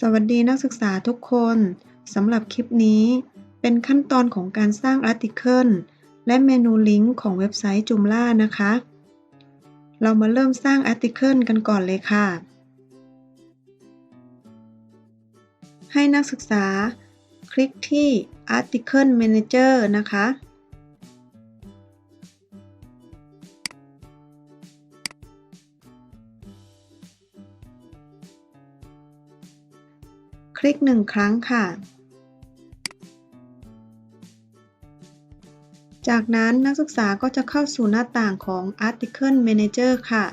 สวัสดีนักศึกษาทุกคนสำหรับคลิปนี้เป็นขั้นตอนของการสร้างอาร์ติเคิลและเมนูลิงก์ของเว็บไซต์ Joomla นะคะ เรามาเริ่มสร้างอาร์ติเคิลกันก่อนเลยค่ะ ให้นักศึกษาคลิกที่ Article Manager นะคะ ลิกหนึ่งครั้งค่ะ จากนั้นนักศึกษาก็จะเข้าสู่หน้าต่างของ Article Manager ค่ะ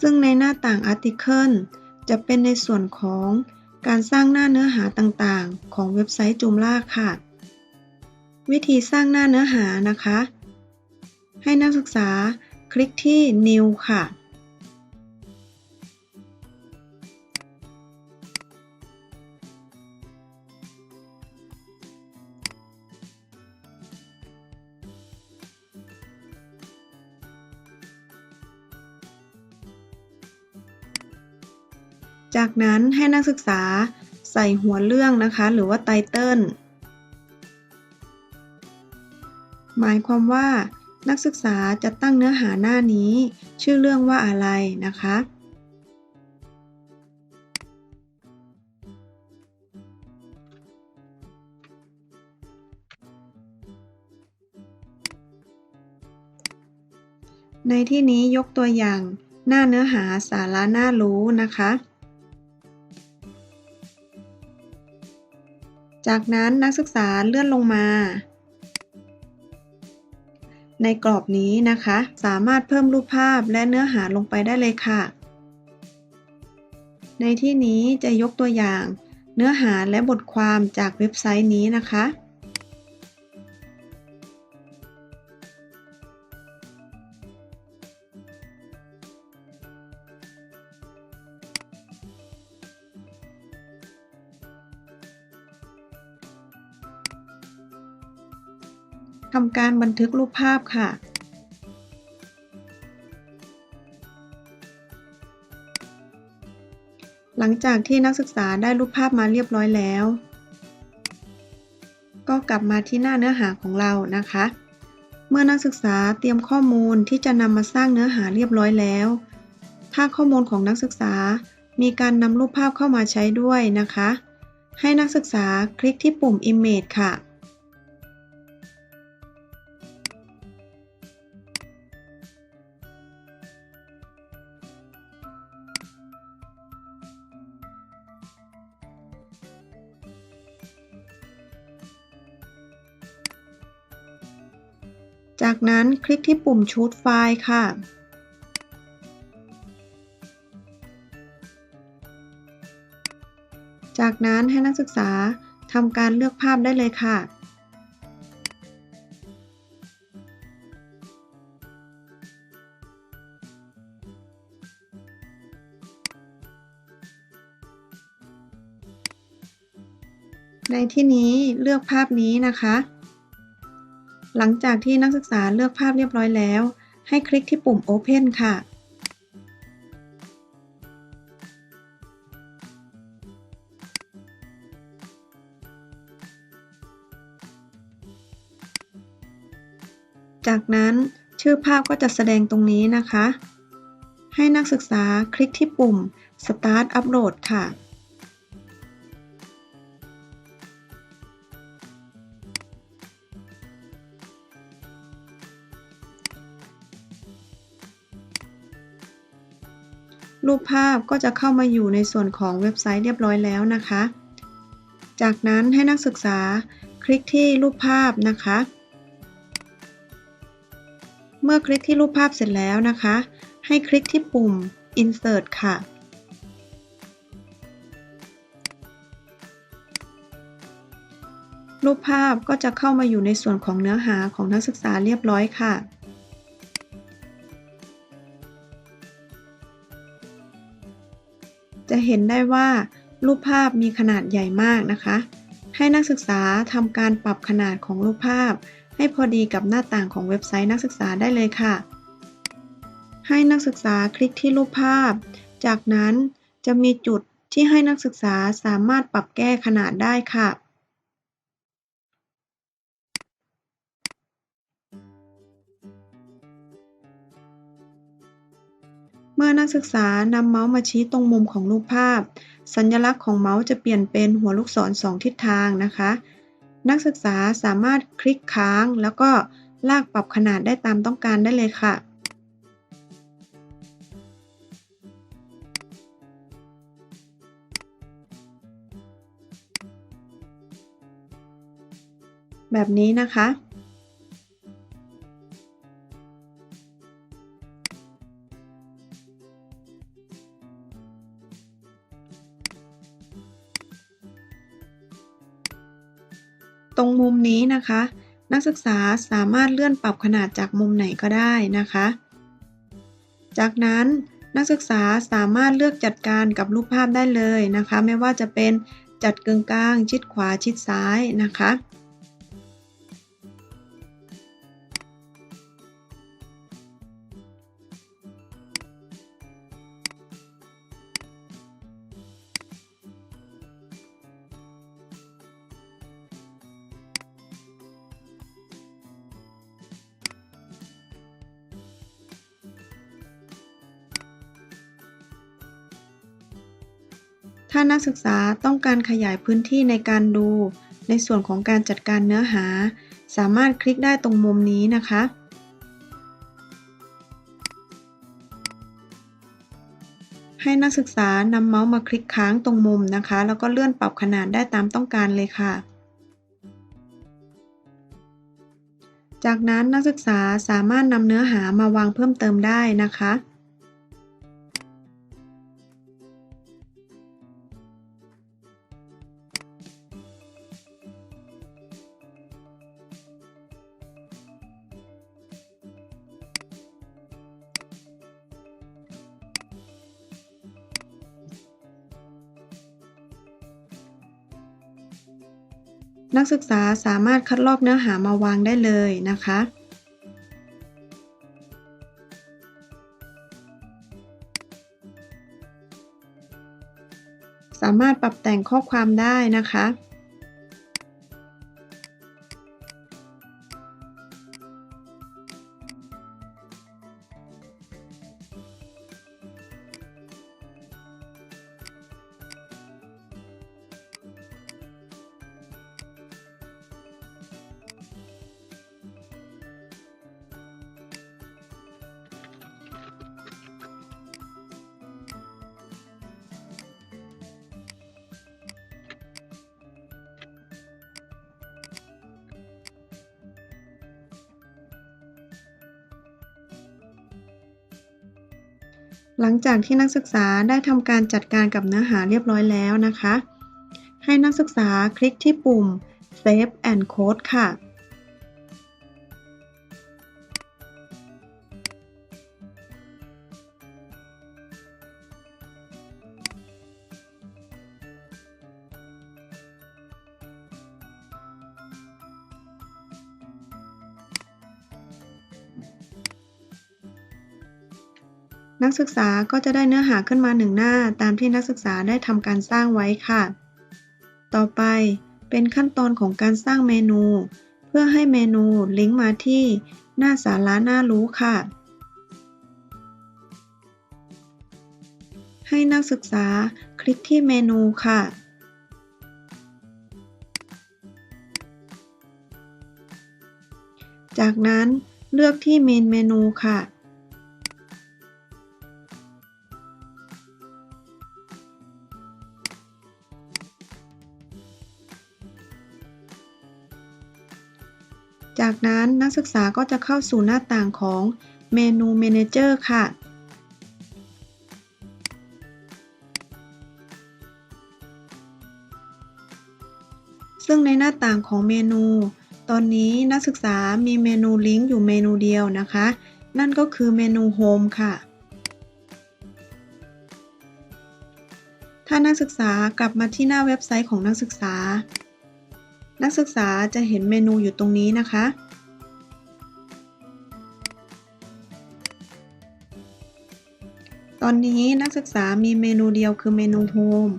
ซึ่งในหน้าต่าง Article จะเป็นในส่วนของการสร้างหน้าเนื้อหาต่างๆ ของเว็บไซต์ Joomla ค่ะ วิธีสร้างหน้าเนื้อหานะคะ ให้นักศึกษาคลิกที่ New ค่ะ จากนั้นให้นักศึกษาใส่หัวเรื่องนะคะ หรือว่าไตเติลหมายความว่า นักศึกษาจะตั้งเนื้อหาหน้านี้ ชื่อเรื่องว่าอะไรนะคะ ในที่นี้ยกตัวอย่างหน้าเนื้อหาสาระน่ารู้นะคะ จากนั้นนักศึกษาเลื่อนลงมา ในกรอบนี้นะคะ สามารถเพิ่มรูปภาพและเนื้อหาลงไปได้เลยค่ะ ในที่นี้จะยกตัวอย่าง เนื้อหาและบทความจากเว็บไซต์นี้นะคะ ทำการบันทึกรูปภาพค่ะ หลังจากที่นักศึกษาได้รูปภาพมาเรียบร้อยแล้ว ก็กลับมาที่หน้าเนื้อหาของเรานะคะ เมื่อนักศึกษาเตรียมข้อมูลที่จะนำมาสร้างเนื้อหาเรียบร้อยแล้ว ถ้าข้อมูลของนักศึกษามีการนำรูปภาพเข้ามาใช้ด้วยนะคะ ให้นักศึกษาคลิกที่ปุ่ม Image ค่ะ จากนั้นคลิกที่ปุ่ม Choose File ค่ะ จากนั้นให้นักศึกษาทำการเลือกภาพได้เลยค่ะในที่นี้เลือกภาพนี้นะคะ หลังจากที่นักศึกษาเลือกภาพเรียบร้อยแล้ว ให้คลิกที่ปุ่ม Open ค่ะ จากนั้นชื่อภาพก็จะแสดงตรงนี้นะคะ ให้นักศึกษาคลิกที่ปุ่ม Start Upload ค่ะ รูปภาพก็จะเข้ามาอยู่ในส่วนของเว็บไซต์เรียบร้อยแล้วนะคะ จากนั้นให้นักศึกษาคลิกที่รูปภาพนะคะ เมื่อคลิกที่รูปภาพเสร็จแล้วนะคะ ให้คลิกที่ปุ่ม Insert ค่ะรูปภาพก็จะเข้ามาอยู่ในส่วนของเนื้อหาของนักศึกษาเรียบร้อยค่ะ เห็นได้ว่า รูปภาพมีขนาดใหญ่มากนะคะ ให้นักศึกษาทำการปรับขนาดของรูปภาพ ให้พอดีกับหน้าต่างของเว็บไซต์นักศึกษาได้เลยค่ะ ให้นักศึกษาคลิกที่รูปภาพ จากนั้นจะมีจุดที่ให้นักศึกษาสามารถปรับแก้ขนาดได้ค่ะ เมื่อนักศึกษานำเมาส์มาชี้ตรงมุมของรูปภาพ สัญลักษณ์ของเมาส์จะเปลี่ยนเป็นหัวลูกศรสองทิศทางนะคะ นักศึกษาสามารถคลิกค้าง แล้วก็ลากปรับขนาดได้ตามต้องการได้เลยค่ะแบบนี้นะคะ นี้นะคะ นักศึกษาสามารถเลื่อนปรับขนาดจากมุมไหนก็ได้นะคะ จากนั้นนักศึกษาสามารถเลือกจัดการกับรูปภาพได้เลยนะคะ ไม่ว่าจะเป็นจัดกึ่งกลาง ชิดขวาชิดซ้ายนะคะ นักศึกษาต้องการขยายพื้นที่ในการดู ในส่วนของการจัดการเนื้อหา สามารถคลิกได้ตรงมุมนี้นะคะ ให้นักศึกษานำเมาส์มาคลิกค้างตรงมุมนะคะ แล้วก็เลื่อนปรับขนาดได้ตามต้องการเลยค่ะจากนั้นนักศึกษาสามารถนำเนื้อหามาวางเพิ่มเติมได้นะคะ นักศึกษาสามารถคัดลอกเนื้อหามาวางได้เลยนะคะ สามารถปรับแต่งข้อความได้นะคะ หลังจากที่นักศึกษาได้ทำการจัดการกับเนื้อหาเรียบร้อยแล้วนะคะ ให้นักศึกษาคลิกที่ปุ่ม Save and Code ค่ะ นักศึกษาก็จะได้เนื้อหาขึ้นมาหนึ่งหน้าตามที่นักศึกษาได้ทำการสร้างไว้ค่ะ ต่อไปเป็นขั้นตอนของการสร้างเมนู เพื่อให้เมนูลิงก์มาที่หน้าสาระน่ารู้ค่ะ ให้นักศึกษาคลิกที่เมนูค่ะ จากนั้นเลือกที่เมนเมนูค่ะ จากนั้นนักศึกษาก็จะเข้าสู่หน้าต่างของเมนู Manager ค่ะ ซึ่งในหน้าต่างของเมนู ตอนนี้นักศึกษามีเมนูลิงก์อยู่เมนูเดียวนะคะ นั่นก็คือเมนู Home ค่ะ ถ้านักศึกษากลับมาที่หน้าเว็บไซต์ของนักศึกษา นักศึกษาจะเห็นเมนูอยู่ตรงนี้นะคะ ตอนนี้นักศึกษามีเมนูเดียวคือเมนูโฮม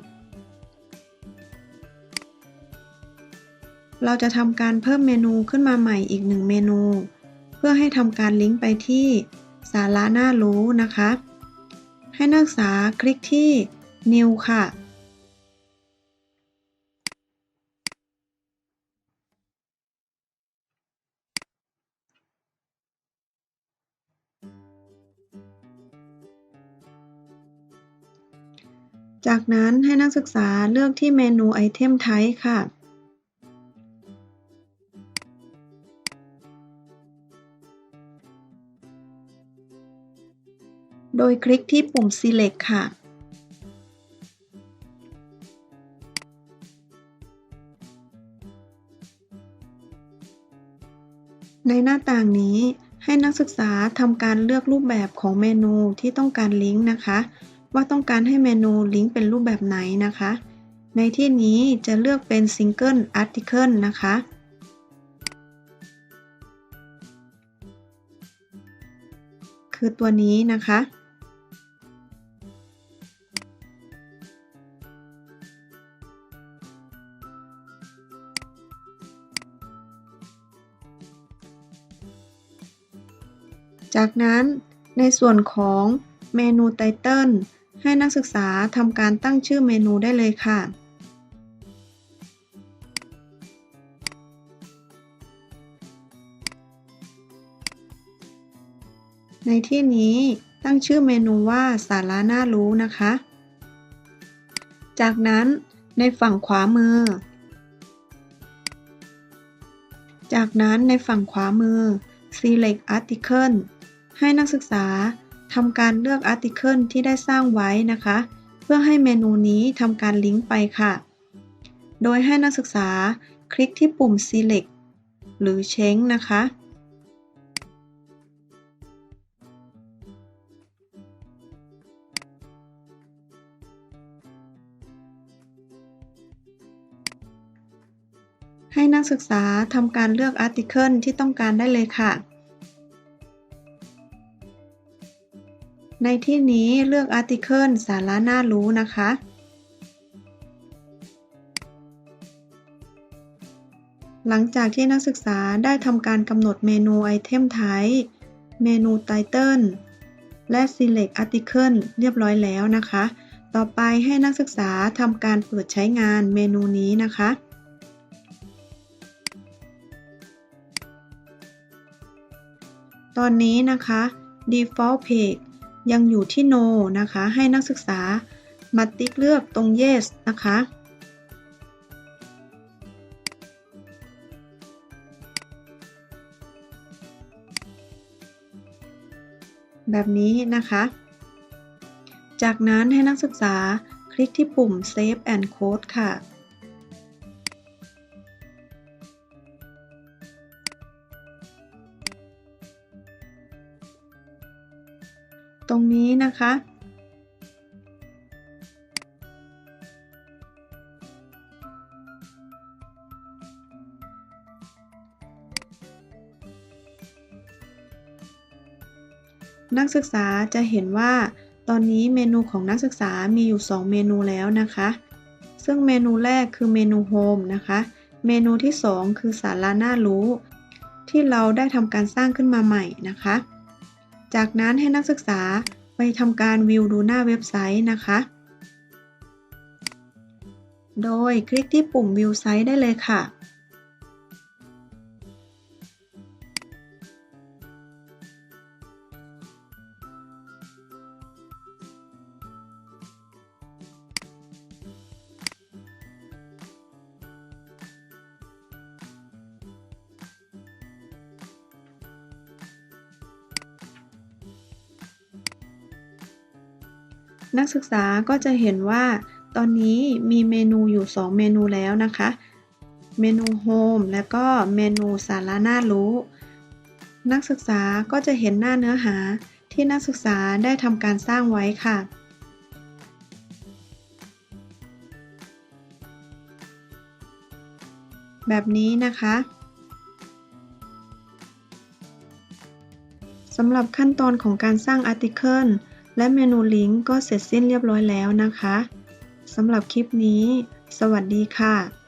เราจะทำการเพิ่มเมนูขึ้นมาใหม่อีกหนึ่งเมนู เพื่อให้ทำการลิงก์ไปที่สาระน่ารู้นะคะ ให้นักศึกษาคลิกที่ New ค่ะ จากนั้นให้นักศึกษาเลือกที่เมนู Item Type ค่ะ โดยคลิกที่ปุ่ม Select ค่ะ ในหน้าต่างนี้ให้นักศึกษาทำการเลือกรูปแบบของเมนูที่ต้องการลิงก์นะคะ ว่าต้องการให้เมนูลิงก์เป็นรูปแบบไหนนะคะ ในที่นี้จะเลือกเป็น Single Article นะคะ คือตัวนี้นะคะ จากนั้นในส่วนของเมนูไตเติล ให้นักศึกษาทำการตั้งชื่อเมนูได้เลยค่ะ ในที่นี้ตั้งชื่อเมนูว่าสาระน่ารู้นะคะ จากนั้นในฝั่งขวามือ จากนั้นในฝั่งขวามือ Select Article ให้นักศึกษา ทำการเลือก Article ที่ได้สร้างไว้นะคะ เพื่อให้เมนูนี้ทำการลิงก์ไปค่ะ โดยให้นักศึกษาคลิกที่ปุ่ม Select หรือ Change นะคะ ให้นักศึกษาทำการเลือก Article ที่ต้องการได้เลยค่ะ ในที่นี้เลือก Article สาระน่ารู้นะคะ หลังจากที่นักศึกษาได้ทำการกำหนดเมนู Item Type เมนู Title และ Select Article เรียบร้อยแล้วนะคะ ต่อไปให้นักศึกษาทำการเปิดใช้งานเมนูนี้นะคะตอนนี้นะคะ default page ยังอยู่ที่ no นะคะ ให้นักศึกษามาติ๊กเลือกตรง yes นะคะ แบบนี้นะคะ จากนั้นให้นักศึกษาคลิกที่ปุ่ม save and code ค่ะ รงนี้นะคะ นักศึกษาจะเห็นว่า ตอนนี้เมนูของนักศึกษามีอยู่ 2 เมนูแล้วนะคะ ซึ่งเมนูแรกคือเมนู Home นะคะ เมนูที่ 2 คือสาระน่ารู้ ที่เราได้ทำการสร้างขึ้นมาใหม่นะคะ จากนั้นให้นักศึกษาไปทำการวิวดูหน้าเว็บไซต์นะคะ โดยคลิกที่ปุ่มวิวไซต์ได้เลยค่ะ นักศึกษาก็จะเห็นว่า ตอนนี้มีเมนูอยู่ 2 เมนูแล้วนะคะ เมนู Home และก็เมนูสาระน่ารู้ นักศึกษาก็จะเห็นหน้าเนื้อหาที่นักศึกษาได้ทำการสร้างไว้ค่ะแบบนี้นะคะสำหรับขั้นตอนของการสร้างอาร์ติเคิล และเมนูลิงก์ก็เสร็จสิ้นเรียบร้อยแล้วนะคะสำหรับคลิปนี้ สวัสดีค่ะ